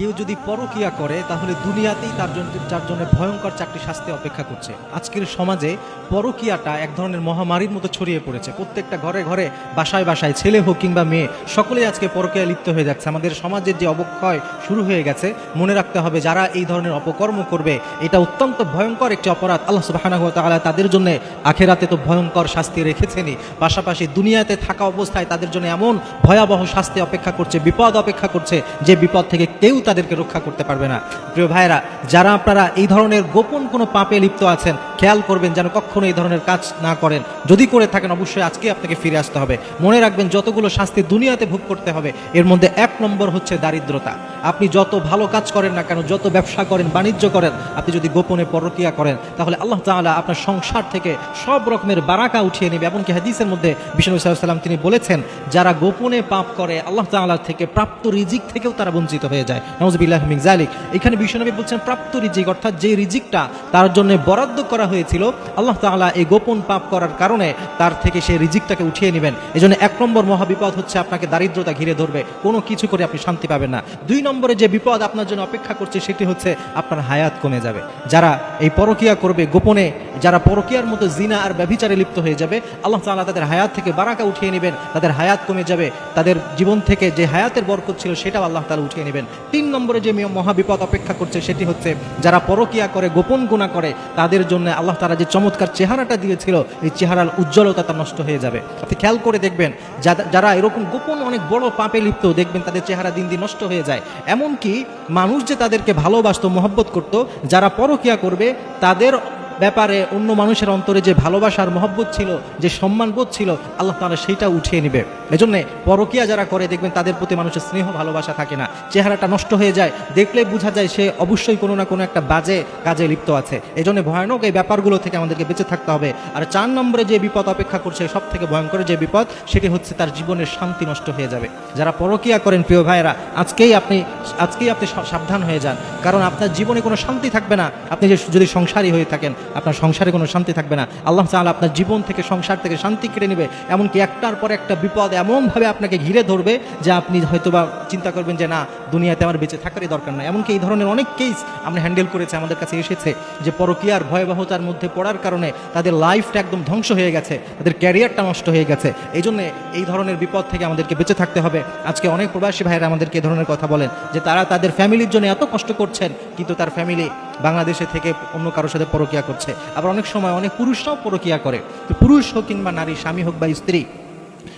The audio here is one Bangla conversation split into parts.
কেউ যদি পরকিয়া করে, তাহলে দুনিয়াতেই তার জন্য তার জন্য ভয়ঙ্কর চারটি শাস্তি অপেক্ষা করছে। আজকের সমাজে পরকিয়াটা এক ধরনের মহামারীর মতো ছড়িয়ে পড়েছে। প্রত্যেকটা ঘরে ঘরে, বাসায় বাসায় ছেলে হোক কিংবা মেয়ে, সকলেই আজকে পরকিয়া লিপ্ত হয়ে যাচ্ছে। আমাদের সমাজের যে অবক্ষয় শুরু হয়ে গেছে, মনে রাখতে হবে যারা এই ধরনের অপকর্ম করবে, এটা অত্যন্ত ভয়ঙ্কর একটি অপরাধ। আল্লাহ সুবাহানাহু ওয়া তাআলা তাদের জন্য আখেরাতে তো ভয়ঙ্কর শাস্তি রেখেছেনই। পাশাপাশি দুনিয়াতে থাকা অবস্থায় তাদের জন্য এমন ভয়াবহ শাস্তি অপেক্ষা করছে, বিপদ অপেক্ষা করছে, যে বিপদ থেকে কেউ তাদেরকে রক্ষা করতে পারবে না। প্রিয় ভাইরা যারা আপনারা এই ধরনের গোপন কোনো পাপে লিপ্ত আছেন, খেয়াল করবেন যেন কখনো এই ধরনের কাজ না করেন। যদি করে থাকেন, অবশ্যই আজকে আপনাকে ফিরে আসতে হবে। মনে রাখবেন, যতগুলো শাস্তি দুনিয়াতে ভোগ করতে হবে, এর মধ্যে এক নম্বর হচ্ছে দারিদ্রতা। আপনি যত ভালো কাজ করেন না কেন, যত ব্যবসা করেন, বাণিজ্য করেন, আপনি যদি গোপনে পরকিয়া করেন, তাহলে আল্লাহ তাআলা আপনার সংসার থেকে সব রকমের বারাকা উঠিয়ে নেবে। এমনকি হাদিসের মধ্যে বিষ্ণু সাল্লাম তিনি বলেছেন, যারা গোপনে পাপ করে, আল্লাহ তাআলা থেকে প্রাপ্ত রিজিক থেকেও তারা বঞ্চিত হয়ে যায়। নওয়াজবিল্লাহ মিংজালিক এখানে বিশ্বনবী বলছেন, প্রাপ্ত রিজিক, অর্থাৎ যে রিজিকটা তার জন্য বরাদ্দ করা হয়েছিল, আল্লাহ তাআলা এই গোপন পাপ করার কারণে তার থেকে সেই রিজিকটাকে উঠিয়ে নেবেন। এই জন্য এক নম্বর মহাবিপদ হচ্ছে আপনাকে দারিদ্রতা ঘিরে ধরবে। কোনো কিছু করে আপনি শান্তি পাবেন না। দুই নম্বরে যে বিপদ আপনার জন্য অপেক্ষা করছে, সেটি হচ্ছে আপনার হায়াত কমে যাবে। যারা এই পরকিয়া করবে গোপনে, যারা পরকিয়ার মতো জিনা আর ব্যভিচারে লিপ্ত হয়ে যাবে, আল্লাহ তাআলা তাদের হায়াত থেকে বারাকা উঠিয়ে নেবেন, তাদের হায়াত কমে যাবে, তাদের জীবন থেকে যে হায়াতের বরকত ছিল, সেটাও আল্লাহ তাআলা উঠিয়ে নেবেন। তিন নম্বরে যে মহাবিপদ অপেক্ষা করছে সেটি হচ্ছে যারা পরকিয়া করে, গোপন গুণা করে, তাদের জন্য আল্লাহ তারা যে চমৎকার চেহারাটা দিয়েছিল, এই চেহারার উজ্জ্বলতা তা নষ্ট হয়ে যাবে। আপনি খেয়াল করে দেখবেন যারা- এরকম গোপন অনেক বড় পাপে লিপ্ত, দেখবেন তাদের চেহারা দিন দিন নষ্ট হয়ে যায়। এমনকি মানুষ যে তাদেরকে ভালোবাসত, মহব্বত করত, যারা পরকিয়া করবে, তাদের ব্যাপারে অন্য মানুষের অন্তরে যে ভালোবাসার মহব্বত ছিল, যে সম্মানবোধ ছিল, আল্লাহ তাআলা সেইটা উঠিয়ে নেবে। এজন্য পরকিয়া যারা করে, দেখবেন তাদের প্রতি মানুষের স্নেহ, ভালোবাসা থাকে না। চেহারাটা নষ্ট হয়ে যায়। দেখলে বোঝা যায় সে অবশ্যই কোনো না কোনো একটা বাজে কাজে লিপ্ত আছে। এই জন্য ভয়ানক এই ব্যাপারগুলো থেকে আমাদেরকে বেঁচে থাকতে হবে। আর চার নম্বরে যে বিপদ অপেক্ষা করছে সব থেকে ভয়ঙ্কর যে বিপদ, সেটি হচ্ছে তার জীবনের শান্তি নষ্ট হয়ে যাবে। যারা পরকিয়া করেন, প্রিয় ভাইয়েরা, আজকেই আপনি আজকেই আপনি সাবধান হয়ে যান। কারণ আপনার জীবনে কোনো শান্তি থাকবে না। আপনি যদি সংসারী হয়ে থাকেন আপনার সংসারে কোনো শান্তি থাকবে না। আল্লাহ তাআলা আপনার জীবন থেকে, সংসার থেকে শান্তি কেড়ে নেবে। এমনকি একটার পর একটা বিপদ এমনভাবে আপনাকে ঘিরে ধরবে যে আপনি হয়তোবা চিন্তা করবেন যে, না, দুনিয়াতে আমার বেঁচে থাকারই দরকার নাই। এমনকি এই ধরনের অনেক কেস আমরা হ্যান্ডেল করেছে, আমাদের কাছে এসেছে যে পরকীয়ার ভয়াবহতার মধ্যে পড়ার কারণে তাদের লাইফটা একদম ধ্বংস হয়ে গেছে, তাদের ক্যারিয়ারটা নষ্ট হয়ে গেছে। এই জন্যে এই ধরনের বিপদ থেকে আমাদেরকে বেঁচে থাকতে হবে। আজকে অনেক প্রবাসী ভাইয়েরা আমাদেরকে এই ধরনের কথা বলেন যে, তারা তাদের ফ্যামিলির জন্য এত কষ্ট করছেন কিন্তু তার ফ্যামিলি বাংলাদেশে থেকে অন্য কারোর সাথে পরকিয়া করছে। আবার অনেক সময় অনেক পুরুষরাও পরকিয়া করে। তো পুরুষ হোক কিংবা নারী, স্বামী হোক বা স্ত্রী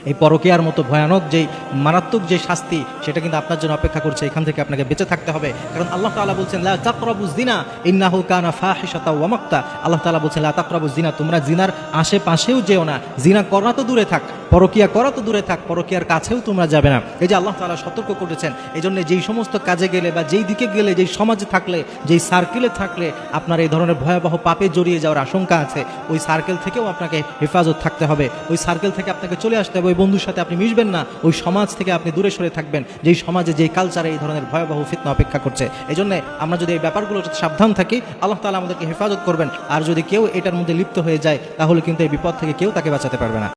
এই পরকীয়ার মতো ভয়ানক যেই, মারাত্মক যে শাস্তি, সেটা কিন্তু আপনার জন্য অপেক্ষা করছে। এখান থেকে আপনাকে বেঁচে থাকতে হবে। কারণ আল্লাহ তালা বলছেন, লা তাকরাবু জিনা ইন্নাহু কানা ফাহিশাতা ওয়া মাকতা। আল্লাহ তাআলা বলছেন, লা তাকরাবু তোমরা জিনার আশেপাশেও যেও না। জিনা করা তো দূরে থাক, পরকিয়া করা তো দূরে থাক, পরকিয়ার কাছেও তোমরা যাবে না। এই যে আল্লাহ তাআলা সতর্ক করেছেন এই জন্য যেই সমস্ত কাজে গেলে বা যেই দিকে গেলে, যেই সমাজে থাকলে, যেই সার্কেলে থাকলে, আপনার এই ধরনের ভয়াবহ পাপে জড়িয়ে যাওয়ার আশঙ্কা আছে। ওই সার্কেল থেকেও আপনাকে হেফাজত থাকতে হবে। ওই সার্কেল থেকে আপনাকে চলে আসতে হবে। ওই বন্ধুর সাথে আপনি মিশবেন না, ওই সমাজ থেকে আপনি দূরে সরে থাকবেন, যেই সমাজে যেই কালচারে এই ধরনের ভয়াবহ ফিতনা অপেক্ষা করছে। এই জন্য আমরা যদি এই ব্যাপারগুলো সাবধান থাকি, আল্লাহ তালা আমাদেরকে হেফাজত করবেন। আর যদি কেউ এটার মধ্যে লিপ্ত হয়ে যায়, তাহলে কিন্তু এই বিপদ থেকে কেউ তাকে বাঁচাতে পারবে না।